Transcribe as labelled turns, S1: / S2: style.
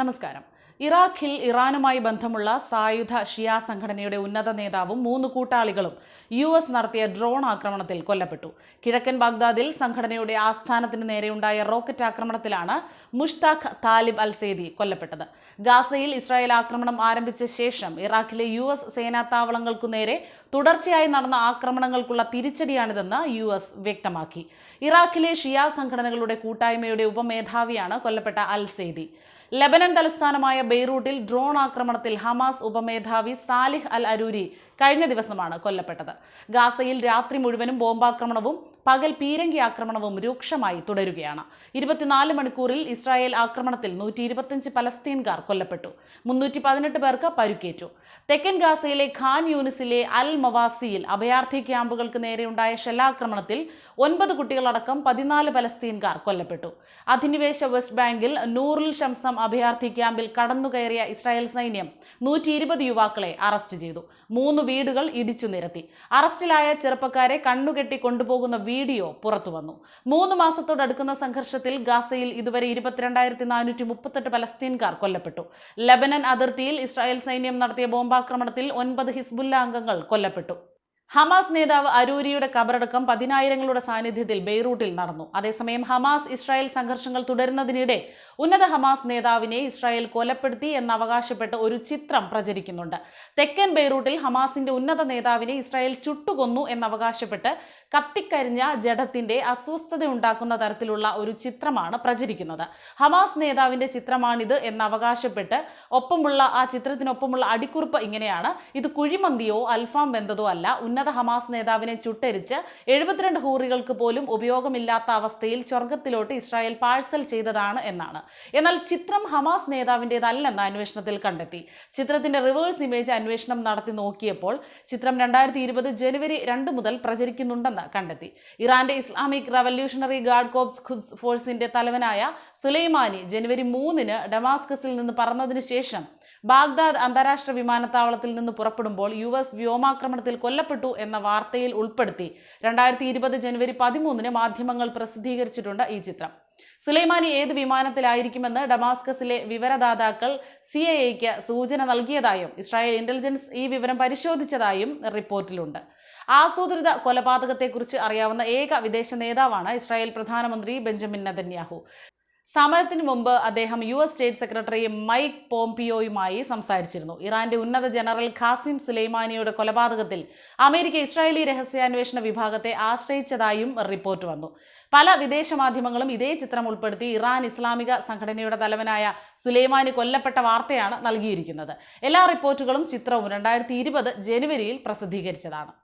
S1: നമസ്കാരം ഇറാഖിൽ ഇറാനുമായി ബന്ധമുള്ള സായുധ ഷിയ സംഘടനയുടെ ഉന്നത നേതാവും മൂന്ന് കൂട്ടാളികളും യു എസ് നടത്തിയ ഡ്രോൺ ആക്രമണത്തിൽ കൊല്ലപ്പെട്ടു കിഴക്കൻ ബാഗ്ദാദിൽ സംഘടനയുടെ ആസ്ഥാനത്തിന് നേരെയുണ്ടായ റോക്കറ്റ് ആക്രമണത്തിലാണ് മുഷ്താഖ് താലിബ് അൽ സെയ്ദി കൊല്ലപ്പെട്ടത് ഗാസയിൽ ഇസ്രായേൽ ആക്രമണം ആരംഭിച്ച ശേഷം ഇറാഖിലെ യു എസ് സേനാത്താവളങ്ങൾക്കു നേരെ തുടർച്ചയായി നടന്ന ആക്രമണങ്ങൾക്കുള്ള തിരിച്ചടിയാണിതെന്ന് യു എസ് വ്യക്തമാക്കി ഇറാഖിലെ ഷിയ സംഘടനകളുടെ കൂട്ടായ്മയുടെ ഉപമേധാവിയാണ് കൊല്ലപ്പെട്ട അൽ സെയ്ദി ലബനൻ തലസ്ഥാനമായ ബെയ്റൂട്ടിൽ ഡ്രോൺ ആക്രമണത്തിൽ ഹമാസ് ഉപമേധാവി സാലിഹ് അൽ അരൂരി കഴിഞ്ഞ ദിവസമാണ് കൊല്ലപ്പെട്ടത് ഗാസയിൽ രാത്രി മുഴുവനും ബോംബാക്രമണവും പകൽ പീരങ്കി ആക്രമണവും രൂക്ഷമായി തുടരുകയാണ് ഇരുപത്തിനാല് മണിക്കൂറിൽ ഇസ്രായേൽ ആക്രമണത്തിൽ നൂറ്റി ഇരുപത്തിയഞ്ച് പലസ്തീൻകാർ കൊല്ലപ്പെട്ടു മുന്നൂറ്റി പതിനെട്ട് പേർക്ക് പരുക്കേറ്റു തെക്കൻ ഗാസയിലെ ഖാൻ യൂണിസിലെ അൽ മവാസിയിൽ അഭയാർത്ഥി ക്യാമ്പുകൾക്ക് നേരെയുണ്ടായ ഷെല്ലാക്രമണത്തിൽ ഒൻപത് കുട്ടികളടക്കം പതിനാല് പലസ്തീൻകാർ കൊല്ലപ്പെട്ടു അധിനിവേശ വെസ്റ്റ് ബാങ്കിൽ നൂറിൽ ശംസം അഭയാർത്ഥി ക്യാമ്പിൽ കടന്നുകയറിയ ഇസ്രായേൽ സൈന്യം നൂറ്റി ഇരുപത് യുവാക്കളെ അറസ്റ്റ് ചെയ്തു മൂന്ന് വീടുകൾ ഇടിച്ചു നിരത്തി അറസ്റ്റിലായ ചെറുപ്പക്കാരെ കണ്ണുകെട്ടി കൊണ്ടുപോകുന്ന വീഡിയോ പുറത്തു വന്നു മൂന്ന് മാസത്തോടടുക്കുന്ന സംഘർഷത്തിൽ ഗാസയിൽ ഇതുവരെ ഇരുപത്തിരണ്ടായിരത്തി നാനൂറ്റി മുപ്പത്തെട്ട് പലസ്തീൻകാർ കൊല്ലപ്പെട്ടു ലബനൻ അതിർത്തിയിൽ ഇസ്രായേൽ സൈന്യം നടത്തിയ ബോംബാക്രമണത്തിൽ ഒൻപത് ഹിസ്ബുല്ല അംഗങ്ങൾ കൊല്ലപ്പെട്ടു ഹമാസ് നേതാവ് അരൂരിയുടെ കബറടക്കം പതിനായിരങ്ങളുടെ സാന്നിധ്യത്തിൽ ബെയ്റൂട്ടിൽ നടന്നു അതേസമയം ഹമാസ് ഇസ്രായേൽ സംഘർഷങ്ങൾ തുടരുന്നതിനിടെ ഉന്നത ഹമാസ് നേതാവിനെ ഇസ്രായേൽ കൊലപ്പെടുത്തി എന്നവകാശപ്പെട്ട് ഒരു ചിത്രം പ്രചരിക്കുന്നുണ്ട് തെക്കൻ ബെയ്റൂട്ടിൽ ഹമാസിന്റെ ഉന്നത നേതാവിനെ ഇസ്രായേൽ ചുട്ടുകൊന്നു എന്നവകാശപ്പെട്ട് കത്തിക്കരിഞ്ഞ ജഡത്തിന്റെ ഉണ്ടാക്കുന്ന തരത്തിലുള്ള ഒരു ചിത്രമാണ് പ്രചരിക്കുന്നത് ഹമാസ് നേതാവിന്റെ ചിത്രമാണിത് എന്നവകാശപ്പെട്ട് ഒപ്പമുള്ള ആ ചിത്രത്തിനൊപ്പമുള്ള അടിക്കുറിപ്പ് ഇങ്ങനെയാണ് ഇത് കുഴിമന്തിയോ അൽഫാം വെന്തതോ അല്ല ഉന്നത ഹമാസ് നേതാവിനെ ചുട്ടരിച്ച് എഴുപത്തിരണ്ട് ഹൂറികൾക്ക് പോലും ഉപയോഗമില്ലാത്ത അവസ്ഥയിൽ സ്വർഗത്തിലോട്ട് ഇസ്രായേൽ പാഴ്സൽ ചെയ്തതാണ് എന്നാണ് എന്നാൽ ചിത്രം ഹമാസ് നേതാവിൻ്റെതല്ലെന്ന് അന്വേഷണത്തിൽ കണ്ടെത്തി ചിത്രത്തിന്റെ റിവേഴ്സ് ഇമേജ് അന്വേഷണം നടത്തി നോക്കിയപ്പോൾ ചിത്രം രണ്ടായിരത്തി ഇരുപത് ജനുവരി രണ്ട് മുതൽ പ്രചരിക്കുന്നുണ്ടെന്ന് കണ്ടെത്തി ഇറാന്റെ Islamic Revolutionary Guard Corps Quds ഫോഴ്സിന്റെ തലവനായ സുലൈമാനി ജനുവരി മൂന്നിന് ഡമാസ്കസിൽ നിന്ന് പറന്നതിന് ശേഷം ബാഗ്ദാദ് അന്താരാഷ്ട്ര വിമാനത്താവളത്തിൽ നിന്ന് പുറപ്പെടുമ്പോൾ യു എസ് വ്യോമാക്രമണത്തിൽ കൊല്ലപ്പെട്ടു എന്ന വാർത്തയിൽ ഉൾപ്പെടുത്തി രണ്ടായിരത്തി ഇരുപത് ജനുവരി പതിമൂന്നിന് മാധ്യമങ്ങൾ പ്രസിദ്ധീകരിച്ചിട്ടുണ്ട് ഈ ചിത്രം സുലൈമാനി ഏത് വിമാനത്തിലായിരിക്കുമെന്ന് ഡമാസ്കസിലെ വിവരദാതാക്കൾ സി ഐക്ക് സൂചന നൽകിയതായും ഇസ്രായേൽ ഇന്റലിജൻസ് ഈ വിവരം പരിശോധിച്ചതായും റിപ്പോർട്ടിലുണ്ട് ആസൂത്രിത കൊലപാതകത്തെക്കുറിച്ച് അറിയാവുന്ന ഏക വിദേശ നേതാവാണ് ഇസ്രായേൽ പ്രധാനമന്ത്രി ബെഞ്ചമിൻ നെതന്യാഹു സമരത്തിന് മുമ്പ് അദ്ദേഹം U S state secretary Mike പോംപിയോയുമായി സംസാരിച്ചിരുന്നു ഇറാന്റെ ഉന്നത ജനറൽ ഖാസിം സുലൈമാനിയുടെ കൊലപാതകത്തിൽ അമേരിക്ക ഇസ്രായേലി രഹസ്യാന്വേഷണ വിഭാഗത്തെ ആശ്രയിച്ചതായും റിപ്പോർട്ട് വന്നു പല വിദേശ മാധ്യമങ്ങളും ഇതേ ചിത്രം ഉൾപ്പെടുത്തി ഇറാൻ ഇസ്ലാമിക സംഘടനയുടെ തലവനായ സുലൈമാനി കൊല്ലപ്പെട്ട വാർത്തയാണ് നൽകിയിരിക്കുന്നത് എല്ലാ റിപ്പോർട്ടുകളും ചിത്രവും രണ്ടായിരത്തി ജനുവരിയിൽ പ്രസിദ്ധീകരിച്ചതാണ്